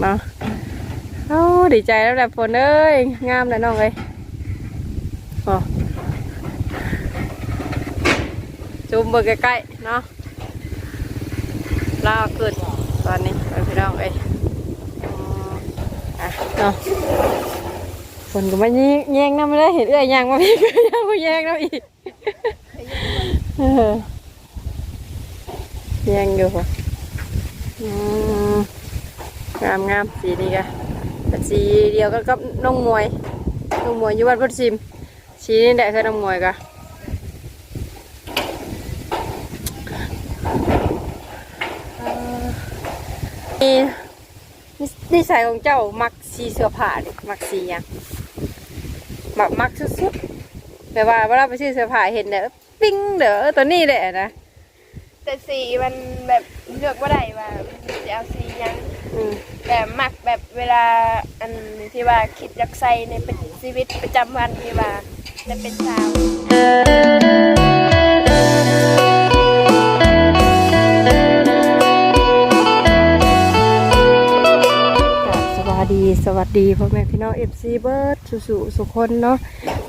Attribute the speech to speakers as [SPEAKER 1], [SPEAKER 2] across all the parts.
[SPEAKER 1] เนาะโอ้ดีใจแล้วแหละฝนเอ้ยงามเลยน้องเอ้ยโอ้ซูมเบอร์ใกล้ๆเนาะลาวขึ้นตอนนี้ไปพี่น้องเอ้ยอะเนาะฝนก็มาแย่งแย่งน้ำไม่ได้เห็นเอ้ยยางมาพี่ก็ย่างมาแย่งน้ำอีกแย่งอยู่ค่ะ งามงามสีนี้กะเป็นสีเดียวกันกับน้องมวยน้องมวยอยู่บ้านพุทธิมสีนี้แหละคือน้องมวยกะเอ่อนี่นิสัยของเจ้ามักสีเสื้อผ้าดิมักสีหยังมักมักสุดๆแบบว่าเวลาไปซื้อเสื้อผ้าเห็นเนี่ยปิ้งเด้อตัวนี้แหละนะ
[SPEAKER 2] แต่สีมันแบบเลือกว่าได้ว่าจะเอาสียัง
[SPEAKER 1] อืม
[SPEAKER 2] แต่มักแบบเวลาอันที่ว่าคิดอยากใส่ในเป็นชีวิตประจำวันที่ว่าจะเป็นสาว
[SPEAKER 1] ครับสวัสดีสวัสดีพ่อแม่พี่น้องเอฟซีเบิร์ดสุสุสุคนเนาะ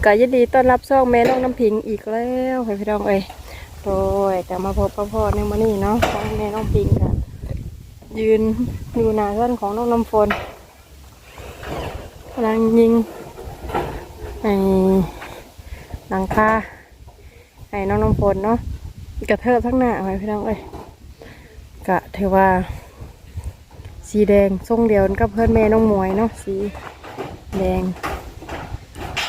[SPEAKER 1] ก็ยินดีต้อนรับซ่องแม่น้องน้ำพิงอีกแล้วให้พี่น้องเอ้ยโดยแต่มาพบกับพ่อในมื้อนี้เนาะของแม่น้องพิงกัน ยืนอยู่หนาเรือนของน้องน้ำฝนกำลังยิงไอ้หลังคาให้น้องน้ำฝนเนาะกระเทิบทั้งหน้าให้พี่น้องเอ้ยกะถือว่า สีแดงทรงเดียวกับเพื่อนแม่น้องมวยเนาะสีแดง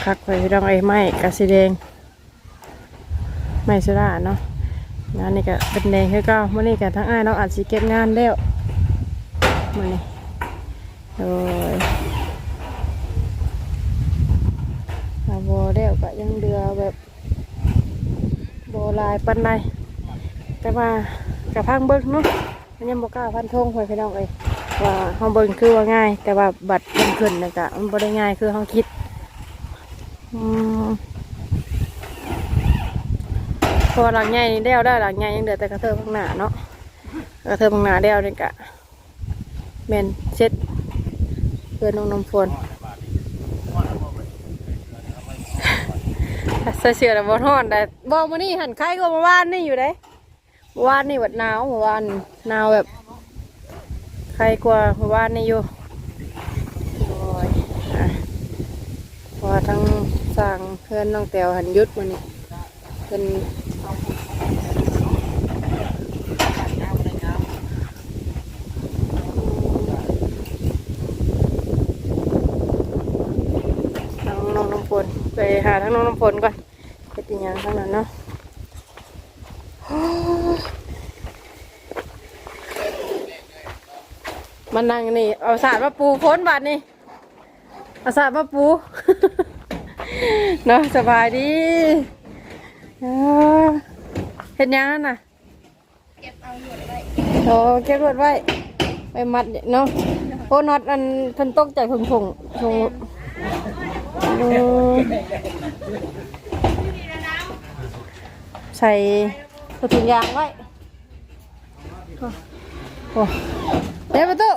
[SPEAKER 1] คักไปพี่น้องไอ้ไม้กับสีแดงไม้สุดาเนาะงานนี้ก็เป็นแดงคือเก็มื่อนี้ก็ทั้งอ้ายเราอาจสิเก็บงานแล้ว มื่อนี้โดยอาโบเดียวก็ยังเดือแบบโบหลายปันใดแต่ว่ากระพังเบิกเนาะมันยังบกล้าพันธงไปพี่น้องเอ้ยว่าห้องเบิ่งคือว่าง่าย แต่ว่าบัตรเบิ่งขึ้นนะกะมันบ่ได้ง่ายคือห้องคิดอืมพอหลังใหญ่นี่เดียวได้หลังใหญ่ยังเหลือแต่กระเทิบข้างหน้าเนาะกระเทิบข้างหน้าเดียวนี่กะ แมนเช็ดเพื่อนน้องน้ำฝนใส่เสื้อแล้วบ่ร้อนได้บอกมานี่หันไข่ก็เมาว่านนี่อยู่เด้เมื่อวานนี่วัดหนาวเมื่อวานหนาวแบบใครกลัวเพราะว่านี่อยู่โอ้ยอะเพอทั้งสร้างเพื่อนน้องแตวหันยุดมานี่เป็นทั้งน้องน้ำฝน ไปหาทั้งน้องน้ำฝนก่อนไปติดยางทั้งนั้นเนาะมันนั่งนี่ เอาสาดมาปูพ้นบาดนี่เอาสาดมาปู เนาะสบายดีเห็นยังน่ะ
[SPEAKER 2] เก็บเอาหนวดไว้
[SPEAKER 1] โอ้เก็บรถไว้ไปมัดเนาะโอ้น็อตอันพิ่นตกใจผงผงผง อืมใส่ถุงยางไว้ โอ้เดี๋ยวประตู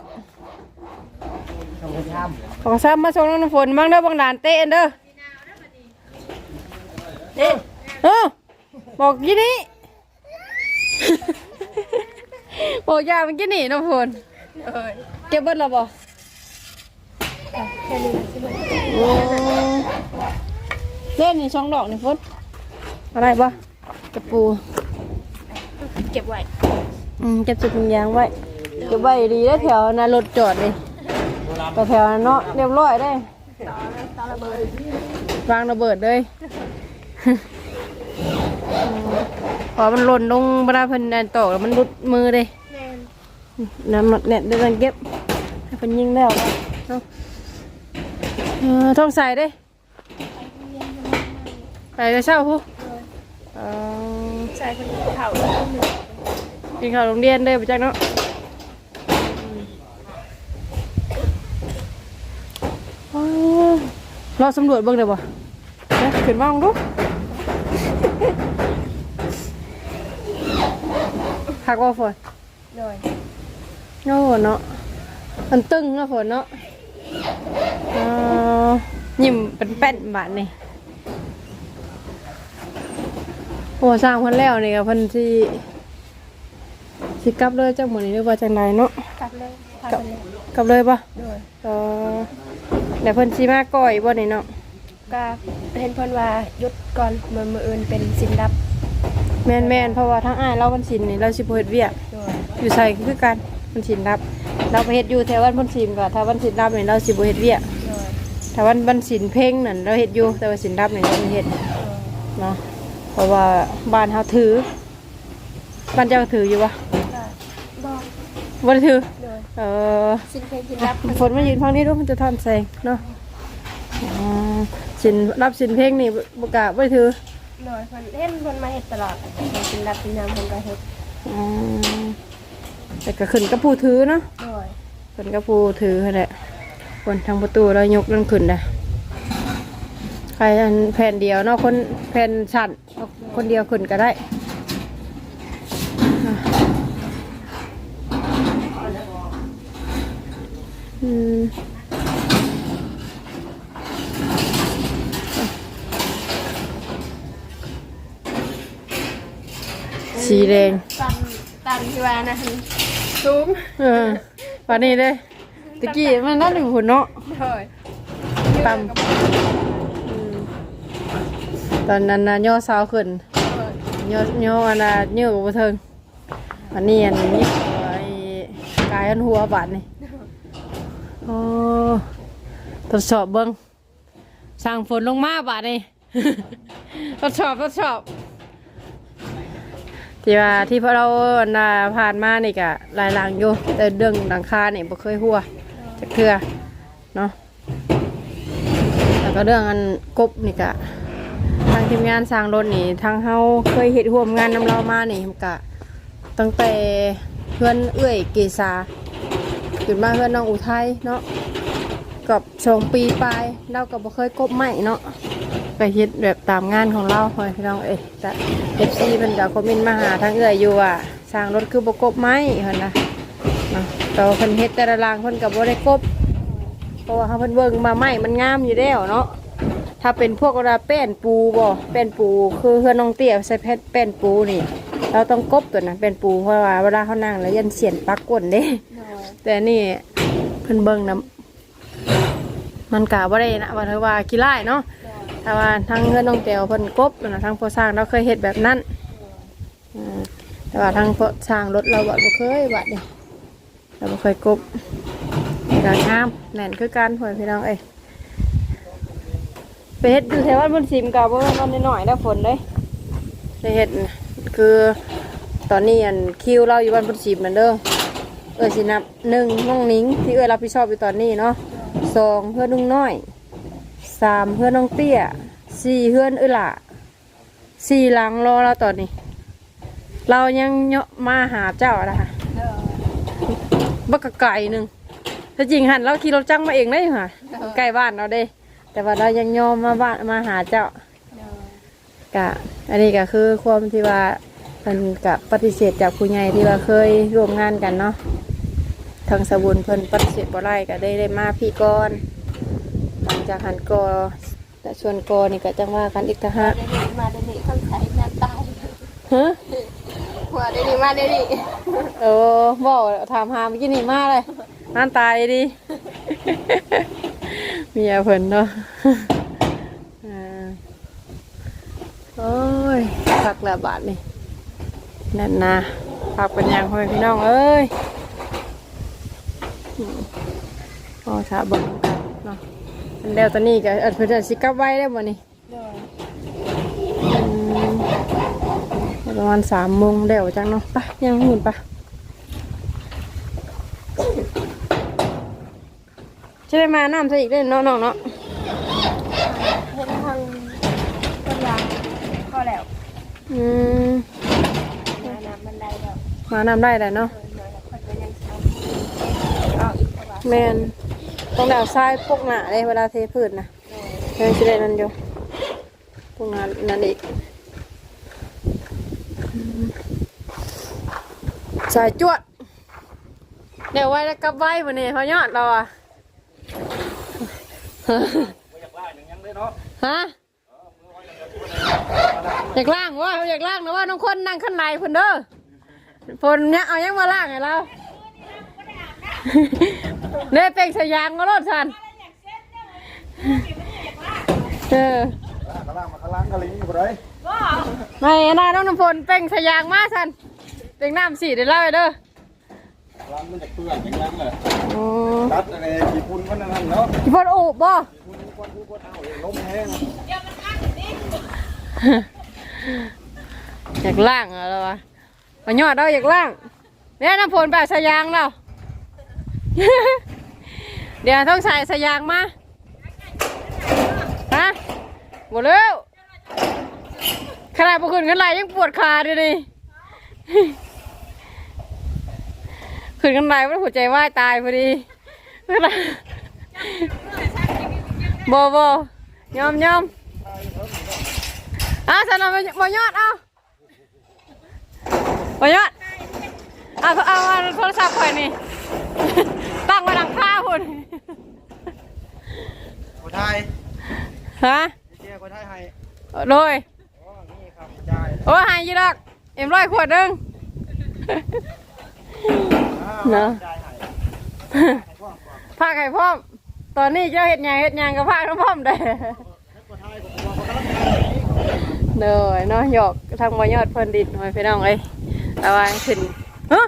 [SPEAKER 1] ของซ้ำมาส่งน้ำฝนบ้างเด้อบางด่านเตะเด้อเด้เออบอกยี่นี้บอกยามันกี่นี่น้ำฝน
[SPEAKER 2] เก็
[SPEAKER 1] บเบิดแล้วบ่โอ้ เล่นนี่ช่องดอกนี่ฝนอะไรบ่กระปู
[SPEAKER 2] เก็บไว้
[SPEAKER 1] อืมเก็บจุดยางไว้เก็บไว้ดีแล้วแถวหน้ารถจอดเลยแต่แถวนั้นเนาะเรียบร้อยได้
[SPEAKER 2] ตอนระเบิด
[SPEAKER 1] วางระเบิดเลยพอมันหล่นลงเวลาเพิ่นอันตกแล้วมันรุดมือเลย
[SPEAKER 2] แน่น
[SPEAKER 1] น้ำหนักเนี่ยเดินเก็บให้เพิ่นยิงแล้วเนาะเออท้องใส่เด้ไปจะเช่าผู้เออ
[SPEAKER 2] ใส่คนเข่าแล้วก็หนึ่ง
[SPEAKER 1] กินข้าวโรงเรียนเด้ อไปจักเนาะอ๋อรอสำรวจเบิ่งเด้อบ่เดี๋ยวขึ้นมาลองดูหักว่าฝน
[SPEAKER 2] โดย
[SPEAKER 1] โอ้เนาะมันตึงเนาะฝนเนาะอ๋อยิ้มเป็นแป้นบาดนี่โอ้สร้างเพิ่นแล้วนี่ก็เพิ่นสิสิกลับเลยจังหมื้นี้หรือว่าจังไดเนาะ
[SPEAKER 2] กลับเลยพาไปเลย
[SPEAKER 1] กลับเลยปะ
[SPEAKER 2] โดย
[SPEAKER 1] เออเดี๋ยวเพิ่นสิมาก่อยบ่นี่เนาะ
[SPEAKER 2] ก็เห็นเพิ่นว่าหยุดก่อนมื้อมื้ออื่นเป็นสินดับ
[SPEAKER 1] แม่นๆเพราะว่าทั้งอ้ายเราวันศิลป์นี่เราสิบ่เฮ็ดเวียก
[SPEAKER 2] โดย
[SPEAKER 1] อยู่ใส่คือกันวันศิลป์รับ เราไปเฮ็ดอยู่แถววันวันศิลป์ก็ถ้าวันศิลป์รับนี่เราสิบ่เฮ็ดเวียก
[SPEAKER 2] โดย
[SPEAKER 1] ถ้าวันวันศิลป์เพ่งนั่นเราเฮ็ดอยู่แต่ว่าศิลป์รับนี่เราบ่เฮ็ด
[SPEAKER 2] โดย
[SPEAKER 1] เนาะเพ ราะว่าบ้านเฮาถือบ้านเจ้าถืออยู่วะ
[SPEAKER 2] ก็บอก
[SPEAKER 1] บ่ได้ถือ
[SPEAKER 2] โดย
[SPEAKER 1] เออ
[SPEAKER 2] สินเพลงสินดับ
[SPEAKER 1] ฝนมายืนฟังนี้ดูมันจะทอนแสงเนาะอ๋อศิลป์รับศิลป์เพ่งนี่บ่กล้าบ่ได้ถือ
[SPEAKER 2] โดยเพิ่นเห็นเพิ่นมาเฮ็ดตลอดเป็นสินดับสินยามเพิ่นก็เฮ็ด
[SPEAKER 1] อ๋อแต่ก็ขึ้นกับผู้ถือเนาะ
[SPEAKER 2] โดย
[SPEAKER 1] ขึ้นกับผู้ถือนั่นแหละคนทางประตูเรายกนั่นขึ้นนะ ใครอันแผ่นเดียวเนาะคนแผ่นสั่นเอาคนเดียวขึ้นก็ได้อะอืมสีแดง
[SPEAKER 2] ตันตันที่ว่านะสูง
[SPEAKER 1] เออวันนี้เลยตะกี้มันนั่นอยู่หุ่นเนาะ
[SPEAKER 2] โดย
[SPEAKER 1] ต่ำอืม ตอนนั้นนะย่อสาวขึ้น
[SPEAKER 2] โดย
[SPEAKER 1] ย่อย่ออันน่ะเยื่อกับบ่เทิงอันนี้อันนี้ไอ้กายอันหัวบาดนี่โอ้ทดสอบเบิ้งสร้างฝนลงมาบาดนี่ ทดสอบทดสอบที่ว่าที่พวกเราอันน่ะผ่านมานี่กะหลายหลังอยู่แต่เรื่องหลังคานี่บ่เคยหัวจักเทื่อเนาะแล้วก็เรื่องอันกบนี่กะางทีมงานสร้างรถนี่ทางเฮาเคยเฮ็ดร่วมงานนำเรามานี่มันกะตั้งแต่เพื่อนเอื้อยเกษาขึ้นมาเพื่อนน้องอุทัยเนาะกับชงปีไปลายเราก็บ่เคยกบใหม่เนาะไปเฮ็ดแบบตามงานของเราคอยพี่น้องเอ้ยแต่ FC เพิ่นก็คอมเมนต์มาหาทางเอื้อยอยู่ว่าสร้างรถคือบ่กบไม้เพิ่นนะเนาะต่ว่าเพิ่นเฮ็ดแต่ละรางเพิ่นก็บ่ได้กบเพราะว่าเฮาเพิ่นเบิ่งมาไม้มันงามอยู่แล้วเนาะ ถ้าเป็นพวกเราแป้นปูบ่แป้นปู คือเพื่อนน้องเตี้ยใส่แผ่นแป้นปูนี่ เราต้องกบตัวนั้นแป้นปูเพราะว่าเวลาเขานั่งแล้วยันเสียนปักก้นเด้
[SPEAKER 2] โดย
[SPEAKER 1] แต่นี่เพิ่นเบิ่งนะมันกะบ่ได้นะว่าเธอว่ากี่ไล่เนาะถ้าว่าทางเพื่อนน้องแตวเพิ่นกบตัวนะทางพ่อสร้างเราเคยเฮ็ดแบบนั้นอืมแต่ว่าทางพ่อสร้างรถเราบ่บ่เคยบัดนี่เราบ่เคยกบกางามแน่นคือกันพ่อพี่น้องเอ้ย ไปเฮ็ดอยู่แถวบ้านบนซิมกับว่ามันน้อยๆแล้วฝนเลยไปเฮ็ดน่ะคือตอนนี้อันคิวเราอยู่บ้านบนซิมนั่นเด้อเออสินับหนึ่งน้องนิ้งที่เออรับผิดชอบอยู่ตอนนี้เนาะสองเพื่อนนุ่งน้อยสามเพื่อนน้องเตี้ยสี่เพื่อนเออละสี่หลังรอเราตอนนี้ เรายังเนาะมาหาเจ้านะคะ
[SPEAKER 2] โดย
[SPEAKER 1] บักกะไก่หนึ่งถ้าจริงหันเราขี่รถจังมาเองได้ค่ะใกล้บ้านเราเด้ แต่ว่าเรายังยอมมาบ้านมาหาเจ้า
[SPEAKER 2] โดย
[SPEAKER 1] กะ อันนี้ก็คือความที่ว่ามันกับปฏิเสธจากผู้ใหญ่ที่ว่าเคยร่วมงานกันเนาะทางสบุญเพิ่นปฏิเสธบ่ได้ก็ได้ได้มาพี่ก่อนหลังจากหันกอแต่ส่วนกอนี่ก็จังว่ากันอีกทหาร
[SPEAKER 2] เดี๋ยวนี้มาเดี๋ยวนี้คนใช้งานตาย
[SPEAKER 1] ฮะ
[SPEAKER 2] หัวเดี๋ยวนี้มาเดี๋ยวนี้
[SPEAKER 1] เออบอกถามหาเมื่อกี้นี่มาเลยนั่นตายดิเมียเพิ่นเนาะอ่าโอ้ยพักละบาทนี่นั่นนะพักเป็นยังพ่อแม่พี่น้องเอ้ยอืมโอ้ชาเบังกันเนาะอันเดียวตอนนี้ก็อันเพิ่นจะสิกลับไว้ได้บ่นี่
[SPEAKER 2] โดย
[SPEAKER 1] อืมประมาณสามโมงเดี๋ยวจังเนาะไปะยังหุ่นปะ จะได้มาน้ำใส่อีกได้เนาะน้องเนาะ
[SPEAKER 2] เห็นทางคนยางก็แล้ว
[SPEAKER 1] อืม
[SPEAKER 2] มาน้ำบันไดแล้ว
[SPEAKER 1] มาน้ำได้แหละเนาะ
[SPEAKER 2] โดยมาแล้วคนก็ยังเอาเอาอีกเพราะว่า
[SPEAKER 1] แมนต้องแนวทรายพวกหนาเลยเวลาเทพืชนะแมนจะได้นั่นอยู่พวกหนานั่นอีกอืมสายจวดเดี๋ยวไว้แล้วกลับไว้วันนี้เขายอดเราอะ ฮะอยากล่างว่าอยากล่างนะว่าน้องคนนั่งข้างในเพิ่นเด้อเพิ่นเนี่ยเอายังมาล่างให้เราเนี่ยเป็นสยางมารถสันเออ
[SPEAKER 3] ข้างล่างมาข้างล่างกะลิงอยู่ไร
[SPEAKER 1] ไม่นะน้องน้ำพลเป็นสยางมาสันเป็นน้ำสีได้เล่าให้เด้อ
[SPEAKER 3] ล้างมันจากเปลือกอย่างยังเลย
[SPEAKER 1] อ๋อ
[SPEAKER 3] รัดอะไรกี่พุ่นมันนั่นเนาะ
[SPEAKER 1] พี่พลอุบบ่
[SPEAKER 3] พุ่นพุ่นพุ่นพุ่นเอาล้มแห้ง
[SPEAKER 1] อยากล่างเหรอวะมายอดเราอยากล่างเนี่ยน้ำพลแบบสยางเราเดี๋ยวต้องใส่สยางมาฮะหมดแล้วขนาดบุคคลกันไหลยังปวดขาเลยดิ ขึ้นกันไหลว่าหัวใจวายตายพอดีบอบอยอมยอมอะสันเอาไปบอยอดเอาบอยอดเอาเอาเอาโทรศัพท์ไปนี่ตั้งไว้หลังคาคุณ
[SPEAKER 3] คนไทย
[SPEAKER 1] ฮะ
[SPEAKER 3] เจ้าคนไทยให้
[SPEAKER 1] โดย
[SPEAKER 3] อ๋อนี่ครับได้
[SPEAKER 1] โอ้หายยี่ดอกเอ็มร้อยขวดหนึง เนาะ
[SPEAKER 3] ได้ให้
[SPEAKER 1] ภาคไข่พร้อม ตอนนี้เจ้าเห็ดหยังเห็ดหยังกับภาคน้ำพร้อมได้
[SPEAKER 3] คนไทยผมบอกว่าเขา
[SPEAKER 1] เด้อเนาะหยอกทางบอยอดเพิ่นดิดหน่อยพี่น้องเอ้ยระวังขึ้นฮะ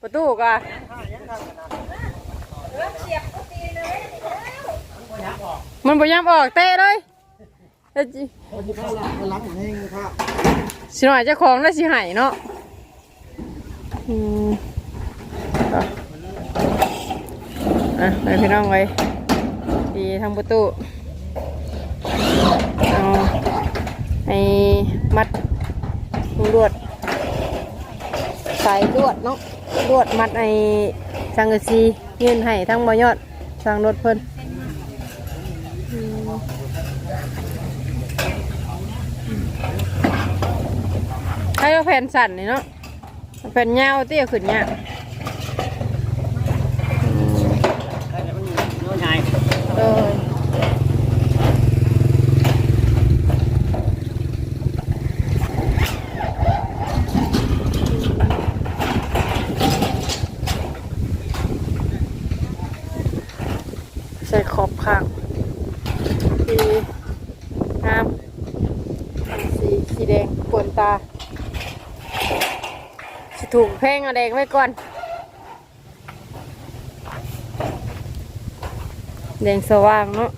[SPEAKER 1] ประตูก็มันบ่ยามออกเตะเลยแล้วจิ
[SPEAKER 3] เขาจะเข้าล้างล้างแห้งครับ
[SPEAKER 1] สิหน่อยเจ้าของแล้วสิใหายเนาะ อะไปพี่น้องไว้ดีทางประตูเอาไอ้มัดลวดสายลวดเนาะลวดมัดไอ้สังกะสียื่นให้ทั้งบอยอดสร้างรถเพิ่นให้เราแผ่นสั่นนี่เนาะแผ่นยาวเตี้ยขึ้นเนี่ยาก
[SPEAKER 3] ได้แล้วมันเนื้อใหญ่
[SPEAKER 1] เออใส่ขอบข้างสีงามสีสีแดงปนตา สิถูกแพงเอาแดงไว้ก่อนแดงสว่างเนาะ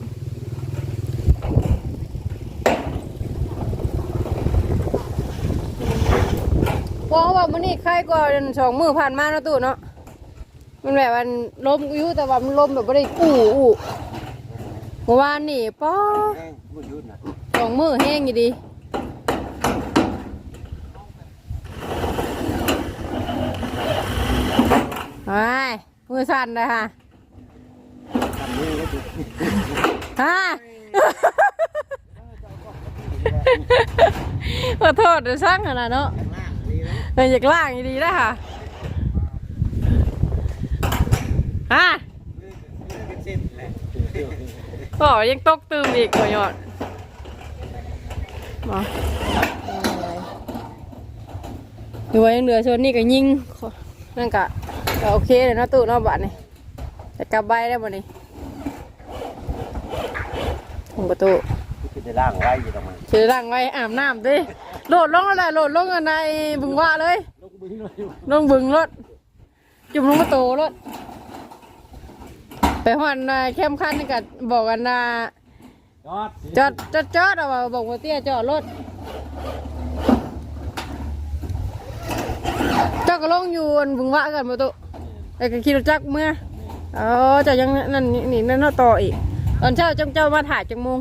[SPEAKER 1] บอกว่ามันนี่ใครก็สองมือผ่านมาเนาะตู่เนาะมันแบบมันลมอยู่แต่ว่ามันลมแบบไม่ได้อู้อู้เมื่อวานนี่ป้อสองมือแห้งอยู่ดีไอ้ย มือสั่นเลยค่ะ
[SPEAKER 3] ทำนี่ก็ถูก
[SPEAKER 1] ฮะขอโทษเดี๋ยวสร้างขนาดเนาะ
[SPEAKER 3] ล่างนี่นะ
[SPEAKER 1] เอออยากล่างอยู่ดีนะค่ะฮะ
[SPEAKER 3] เป็นเส้นแหละ
[SPEAKER 1] ก็ยังตกตื่มอีกหัวยอดมาดูไว้ยังเหลือชนนี่ก็ยิงนั่นกะก็ โอเคเลยเนาะตู้เนาะบัดนี่จะกลับใบได้บ่นี่ถุงประตู
[SPEAKER 3] คือจะล่างไว้อยู่ตรงนั้น
[SPEAKER 1] ถือรังไว้อาบน้ำดิโหลดลงอะไรโหลดลงอันในบึงว่าเลย
[SPEAKER 3] ลูกบึ้งเลย
[SPEAKER 1] ลงบึงรถจุ่มลงประตูรถไปหอนนายเข้มขั้นนี่กับอกกันนะ
[SPEAKER 3] ยอด
[SPEAKER 1] จอดจอดจอดเอาว่าบอกว่าเตี้ยจอดรถเจ้าก็ลงอยู่อันบึงว่ากันประตู ไอ้ก็ขี่รถจักรเมื่อเออเจะยังนั่นนี่นี่นั่นเนาะต่ออีก ตอนเช้าจ้าเจ้ามาถ่ายจังมุง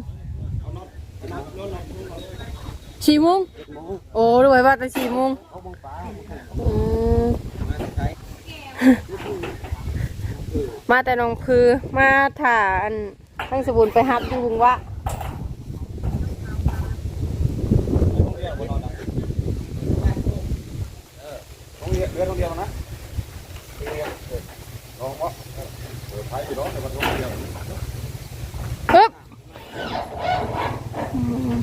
[SPEAKER 1] สี่โมง
[SPEAKER 3] โมง
[SPEAKER 1] โอ้ด้วยว่าแต่สี่โมง
[SPEAKER 3] อื
[SPEAKER 1] ม
[SPEAKER 3] มา
[SPEAKER 1] แต่หนองคือมาถ่าอันทั้งสบุนไปฮับอยู่บุงวะ
[SPEAKER 3] ต้องเรียนเรียนโรงเรียนนะเรียนลอง ไทยอยู่น้องในวั
[SPEAKER 1] นนี้อืม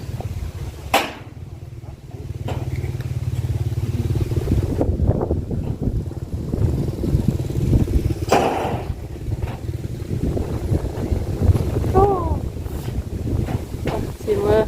[SPEAKER 1] โอ้สิมือ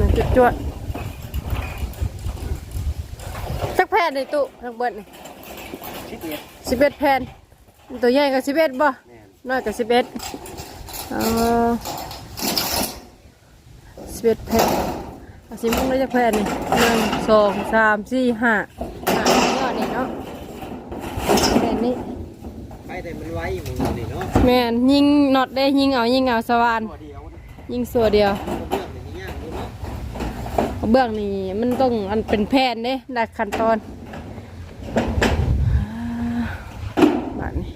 [SPEAKER 1] มันจุดจวดสักแผ่ นในตู้ทั้งเบิดนี่
[SPEAKER 3] ชิดเนี่ย
[SPEAKER 1] สิบเอ็ดแผ่นตัวใหญ่กับสิบเอ็ดบ่
[SPEAKER 3] แม่น
[SPEAKER 1] น้อยกับสิบเอ็ดเออสิบเอ็ดแผ่นเอาสิมึงได้จะแผ่นนี่หนึ่งสองสามสี่ห้าห้ายอดนี่เนาะแผ่นนี้
[SPEAKER 3] ไปแต่มันไว้มึงนี่เนาะ
[SPEAKER 1] แม่นยิงน็อตได้ยิงเอายิงเอาสว่าน
[SPEAKER 3] ตัวเดียวนะ
[SPEAKER 1] ยิงสัวเดียว
[SPEAKER 3] เรื่องนี้ยากอยู่เนาะ
[SPEAKER 1] เบื้องนี่มันต้องอันเป็นแผ่นเด้ได้ขั้นตอนบาดนี้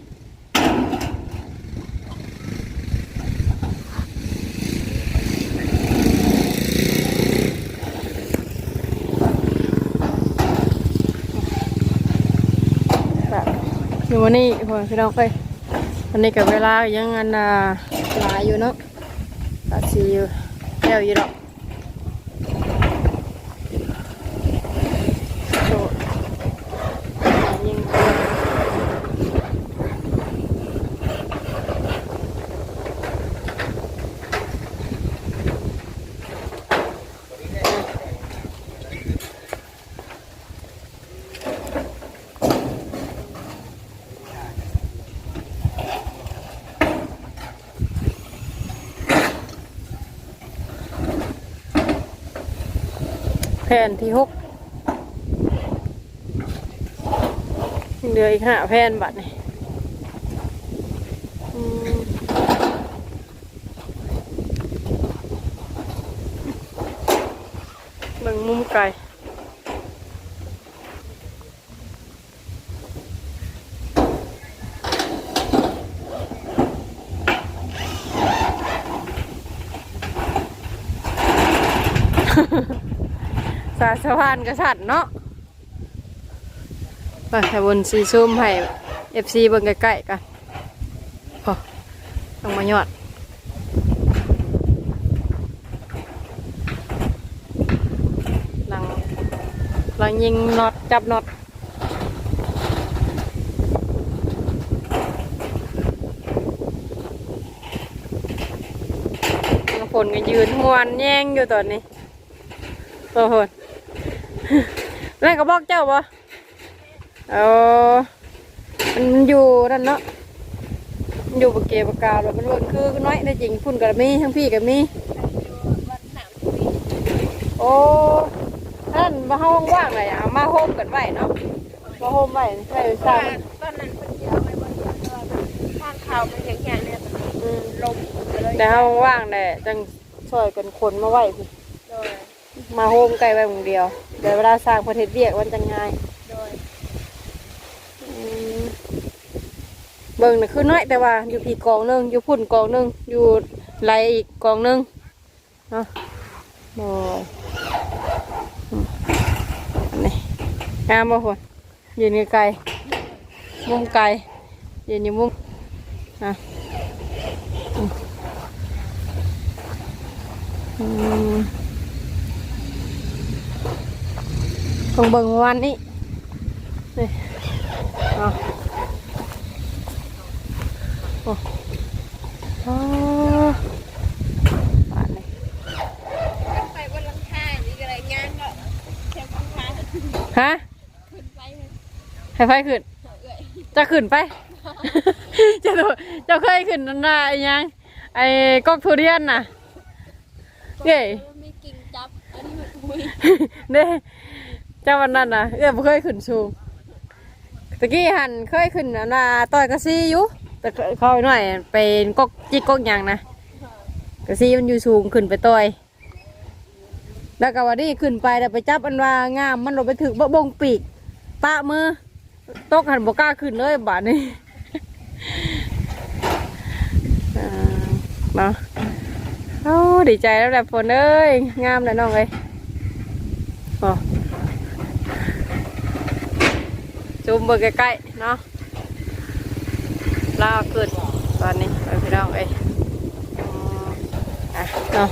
[SPEAKER 1] แบบ อยู่วันนี้พอพี่น้องไปวันนี้กับเวลายังอันหลายอยู่เนาะตัดสีอยู่แก้วอยู่ดอกโดดยิงปืน แผ่นที่หกเหลืออีกห้าแผ่นบัดนี่เบิ่งมุมไก่ สาสะพานกระสัดเนาะไปแค่บนสีซูมให้เอฟซีเบิ่งใกล้ๆกันพอต้องมายอดหลังหลังยิงน็อตจับน็อตฝนก็ยืนหวนแย่งอยู่ตอนนี้โอ้โห แม่ก็บอกเจ้าบ่เอามันอยู่นั่นเนาะมันอยู่ปากเกปากกาแล้วมันเบิ่งคือน้อยได้จริงพุ่นกับมีทั้งพี่กับมีโอ้ท่านมาห้องว่างเลยเอามาโฮมกันไว้เนาะมาโฮมไว้ใช่ใช่
[SPEAKER 2] ตอนนั้นเพิ่นสิเอาไปบ่เดียวแต่ว่าทางเขามันแข็งๆเนี่ย
[SPEAKER 1] อืม
[SPEAKER 2] ลมก็เลย
[SPEAKER 1] แต่ห้องว่างแหละจังช่วยกันคนมาไว้พี่
[SPEAKER 2] โดย
[SPEAKER 1] มาโฮมไกลไว้หมึงเดียวเดี๋ยวเวลาสร้างประเทศเวียกมันจะง่าย
[SPEAKER 2] โดย
[SPEAKER 1] อืมเบิ่งน่ะคือน้อยแต่ว่าอยู่พี่กองหนึงอยู่พุ่นกองหนึงอยู่ไหลอีกกองหนึงเนาะโอ้ยอืมอันนี้งามบ่คนยืนไกลๆมุมไกลยืนอยู่มุมอะอืมอืม ต้องเบิ่งเมื่อวันนี้นี่เอาโอ้อ๋อป่านนี้
[SPEAKER 2] ไปบนหลังคานี่ก็เลยงานก็แค่ข้างทาง
[SPEAKER 1] ฮะ
[SPEAKER 2] ขึ้นไปเลย
[SPEAKER 1] ให้ไฟขึ้น
[SPEAKER 2] เอ้ย
[SPEAKER 1] จะขึ้นไป จะดูจะเคยขึ้นนั่นน่ะไอ้หยัง ไอ้กอกทุเรียนน่ะเย้
[SPEAKER 2] มีกิ่งจับอันนี้มันอุ้ย
[SPEAKER 1] เด้ จ้าวันนั้นนะเอื้อบ่เคยขึ้นสูงตะกี้หันเคยขึ้นอันน่ะต่อยกระซีอยู่แต่เขาหน่อยเป็นกกจิกกกหยังนะกระซี่มันอยู่สูงขึ้นไปต่อยแล้วก็วันนี้ขึ้นไปแล้วไปจับอันว่างามมันลงไปถึงบงปีกปะมือตกหันบกล้าขึ้นเลยบาทนี้อ่าเนาะโอ้ดีใจแล้วแหละฝนเอ้ยงามเลยน้องเอ้ยโอ้ ซูมเบอร์ใกล้ๆเนาะลาวขึ้นตอนนี้ไปพี่น้องเอ้ยอ๋ออะเนาะ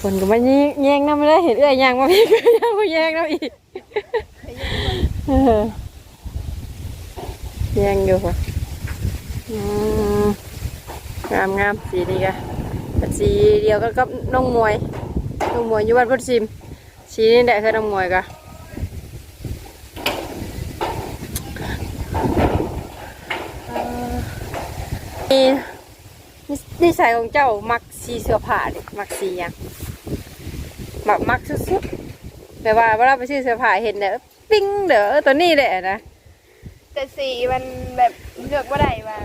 [SPEAKER 1] ฝนก็มาแย่งแย่งน้ำไม่ได้เห็นเอื้อยย่างมาพี่ก็ย่างมาแย่งน้ำอีกเออแย่งอยู่ค่ะอืมงามงามสีนี้กะเป็นสีเดียวกันกับน้องมวยน้องมวยอยู่บ้านพุทธซิมสีนี้แหละคือน้องมวยกะเอ่อ นี่นิสัยของเจ้ามักสีเสื้อผ้าดิมักสีหยังมักมักสุดๆแบบว่าเวลาไปซื้อเสื้อผ้าเห็นเนี่ยปิ้งเด้อตัวนี้แหละนะ
[SPEAKER 2] แต่สีมันแบบเลือกว่าได้ว่า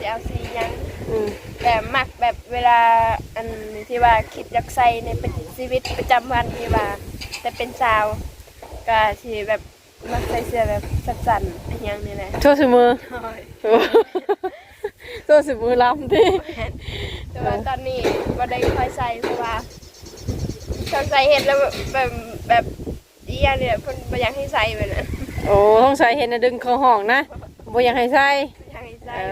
[SPEAKER 2] จะเอาสีหยัง
[SPEAKER 1] อืม
[SPEAKER 2] แบบมักแบบเวลาอันที่ว่าคิดอยากใส่ในเป็นชีวิตประจำวันที่ว่า แต่เป็นสาวก็ที่แบบมักใส่เสื้อแบบสั้นๆอนหยังนี่แหละ
[SPEAKER 1] โทษสมือ โอ้โทษสมือลำที่
[SPEAKER 2] แต่ว่าตอนนี้ก็ได้ค่อยใส่เพราะว่าชอบใส่เห็นแล้วแบบแบบแบบอีกอย่างเนี่ยเพิ่นบ่อยากให้ใส่แบบนั้น
[SPEAKER 1] โอ้ต้องใส่เห็นนะดึงเข้าห้องนะบ่อยากให้ใส่
[SPEAKER 2] อยากให้ใส่
[SPEAKER 1] เอ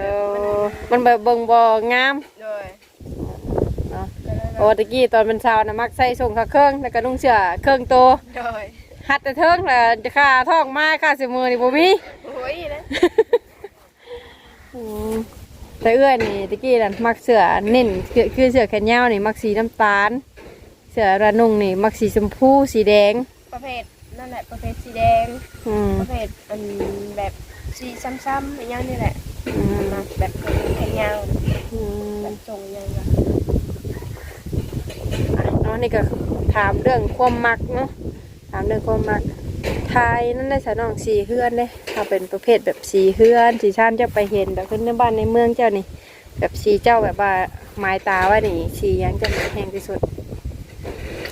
[SPEAKER 2] แบบมัน
[SPEAKER 1] อมันแบบเบิ่งบ่งาม
[SPEAKER 2] โดย
[SPEAKER 1] เนาะโอ้ตะกี้ตอนเป็นสาวนะมักใส่ส่งขาเครื่องแล้วก็นุ่งเสื้อเครื่องโต
[SPEAKER 2] โดย
[SPEAKER 1] หัดแต่เทิงแล้วจะค่าท้องมาค่าสมือนี่บ่มี
[SPEAKER 2] โอ้ยนะ
[SPEAKER 1] อืม แต่เอื้อยนี่ตะกี้นั่นมักเสื้อเน้นคือคือเสื้อแขนยาวนี่มักสีน้ำตาล เสื้อระนุ่งนี่มักสีชมพูสีแดง
[SPEAKER 2] ประเภทนั่นแหละประเภทสีแดง
[SPEAKER 1] อืม
[SPEAKER 2] ประเภทอันแบบสีซ้ำๆอย่างนี้แหละ
[SPEAKER 1] อืม
[SPEAKER 2] มาแบบแขนยาว
[SPEAKER 1] อืม
[SPEAKER 2] แบบทรงอย่างเงี้ย
[SPEAKER 1] เนาะนี่ก็ถามเรื่องความมักเนาะถามเรื่องความมัก ไทยนั่นได้สะน้องสีเฮือนเลยถ้าเป็นประเภทแบบสีเฮือนสีชานเจะไปเห็นแบบขึ้นในบ้านในเมืองเจ้านี่ แบบสีเจ้าแบบว่าหมายตาว่านี่สียังจะแห้งที่สุด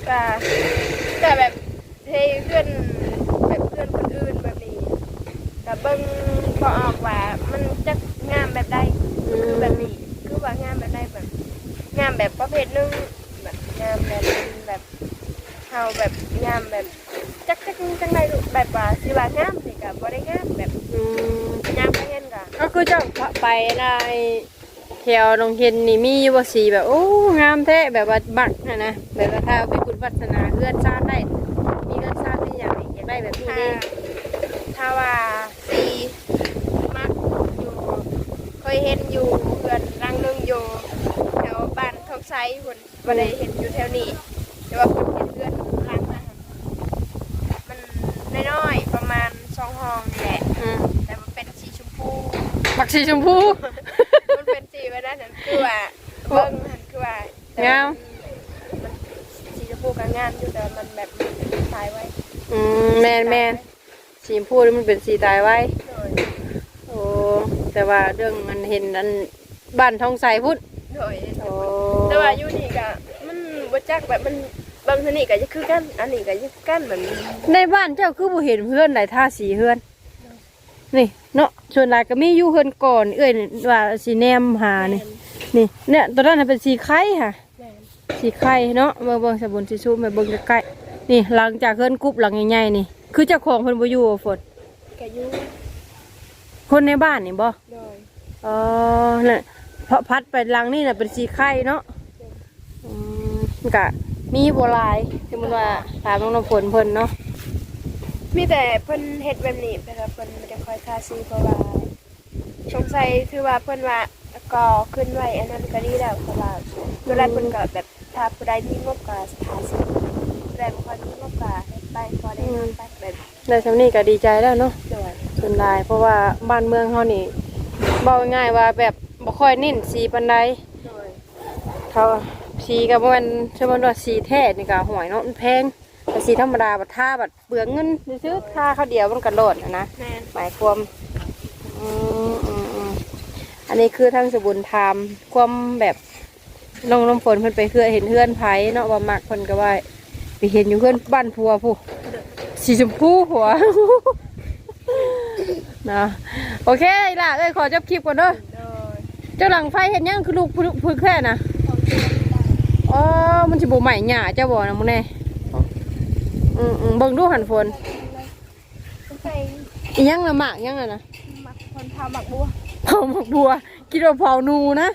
[SPEAKER 2] ก็แต่แบบเฮ้เพื่อนแบบเพื่อนคนอื่นแบบนี้แต่เบิ้งพอออกว่ามันจะงามแบบใดคือแบบนี้คือว่างามแบบใดแบบงามแบบประเภทนึงแบบงามแบบแบบเฮาแบบงามแบบ จักจักจังไดลูกแบบว่าสิว่างามนี่ก็บ่ได้งามแบบ
[SPEAKER 1] อืม
[SPEAKER 2] งามไปเห็นก็
[SPEAKER 1] ก็คือเจ้าไปในแถวโรงเรียนนี่มีว่าสีแบบโอ้งามแท้แบบว่าบักนะนะแบบว่าถ้าไปคุณวัฒนาเลื่อนชาติได้มีเลื่อนชาติที่อย่างอยากได้แบบนี้
[SPEAKER 2] ถ้า
[SPEAKER 1] นี่
[SPEAKER 2] ถ้าว่าสีมักอยู่เคยเห็นอยู่เพื่อนรังหนึงอยู่แถวบ้านทองไซคนบ่ได้เห็นอยู่แถวนี้แต่ว่าคนเห็นเพื่อนรังนะมันน้อยๆประมาณสองห้องนี่แหละ
[SPEAKER 1] อืม
[SPEAKER 2] แต่มันเป็นสีชมพู
[SPEAKER 1] บัก สีชมพู
[SPEAKER 2] มันเป็นสีแบบนั้นนั่นคือว่าเบิ้งนั่นคือว่าแต่ว่
[SPEAKER 1] งาม
[SPEAKER 2] มันสีชมพูกับงามอยู่แต่มันแบบมันตายไว้
[SPEAKER 1] อืมแมนแมนสีชมพูนี่มันเป็นสีตายไว้
[SPEAKER 2] โดย
[SPEAKER 1] โอ้แต่ว่าเรื่องมันเห็นอันบ้านทองใสพุทธ
[SPEAKER 2] โดย
[SPEAKER 1] โอ้
[SPEAKER 2] แต่ว่าอยู่นี่ก็มันบ่จักแบบมันบางทีนี่ก็จะคือกัน อันนี้ก็จะคือกันแบบนี้
[SPEAKER 1] ในบ้านเจ้าคือบ่เห็นเพื่อนหลายท่าสีเพื่อน นี่เนาะส่วนหลายก็มีอยู่เพื่อนก่อน เอ้ยว่าสีแนมหานี่นี่เนี่ยตอนนั้นนะเป็นสีไข่ค่ะ
[SPEAKER 2] แม่น
[SPEAKER 1] สีไข่เนาะเบิ่งเบิ่งสบุนสีชูมาเบิ่งใกล้ๆนี่หลังจากเพื่อนกรุ๊บหลังใหญ่ๆนี่ คือเจ้าของเพิ่นบ่อยู่บ่ฝน
[SPEAKER 2] ก็อยู่
[SPEAKER 1] คนในบ้านนี่บ่
[SPEAKER 2] โดย
[SPEAKER 1] อ๋อน่ะเพราะพัดไปหลังนี่น่ะเป็นสีไข่เนาะอืมมันก็มีบ่หลายสมมุติว่าถามน้องน้ำฝนเพิ่นเนาะ
[SPEAKER 2] มีแต่เพิ่นเฮ็ดแบบนี้แต่ว่าเพิ่นบ่ได้ค่อยทาสีเพราะว่าสงสัยคือว่าเพิ่นว่าก่อขึ้นไว้อันนั้นก็ดีแล้วเพราะว่าเวลาเพิ่นก็แบบถ้าผู้ใดมีงบก็ทาสีผู้ใดบ่ค่อยมีงบก็เฮ็ดไปพอได้นอนไปแบบ
[SPEAKER 1] ได้สำนี้ก็ดีใจแล้วเนาะ
[SPEAKER 2] โดย
[SPEAKER 1] ส่วนหลายเพราะว่าบ้านเมืองเฮานี่บอกง่ายๆว่าแบบบ่ค่อยเน้นสีปานใด
[SPEAKER 2] โดย
[SPEAKER 1] เท่าสีก็บ่แม่นสมมุติว่าสีแท้นี่ก็ห่วยเนาะมันแพง สีธรรมดาบัดท่าบัดเปลืองเงินซื้อๆท่าเขาวเดียวมันกระโดดนะนะ
[SPEAKER 2] แม่น
[SPEAKER 1] หมายความอืมอืมอืมอันนี้คือทางสบุญธรรมความแบบน้องน้ำฝนเพิ่นไปเพื่อเห็นเพื่อนไผเนาะว่ามักเพิ่นก็ว่าไปเห็นอยู่เพื่อนบ้านผัวผู้สีชมพูผัว นะโอเคล่ะเอ้ยขอจบคลิปก่อนเด้อ
[SPEAKER 2] โดย
[SPEAKER 1] เจ้าหลังไฟเห็นยังคือลูกพึ่งแค่นะอ๋อมันสิบ่ใหม่หยาเจ้าบ่นะมึงแน่ อืมอืมเบิ่งดูหันฝน
[SPEAKER 2] ใส่
[SPEAKER 1] อีหยังละหมากยังอะนะ
[SPEAKER 2] หมักคนทำหมักบัว
[SPEAKER 1] เผาหมกบัวคิดว่าเผาหนูนะ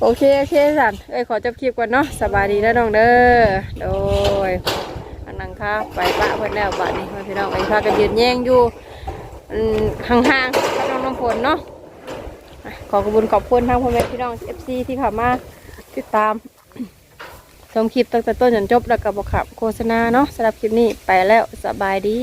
[SPEAKER 1] โอเคโอเคสันเอ้ยขอจบคลิปก่อนเนาะสบายดีนะน้องเด้อโดยอันนังค่ะไปปะเพิ่นแล้วบัดนี้มาพี่น้องไปพากันยืนแย่งอยู่อืมห่างๆกับน้องน้ำฝนเนาะอะขอขอบคุณขอบคุณทางพ่อแม่พี่น้อง FC ที่เข้ามาติดตาม ชมคลิปตั้งแต่ต้นจนจบแล้วก็บอกขับโฆษณาเนาะสำหรับคลิปนี้ไปแล้วสบายดี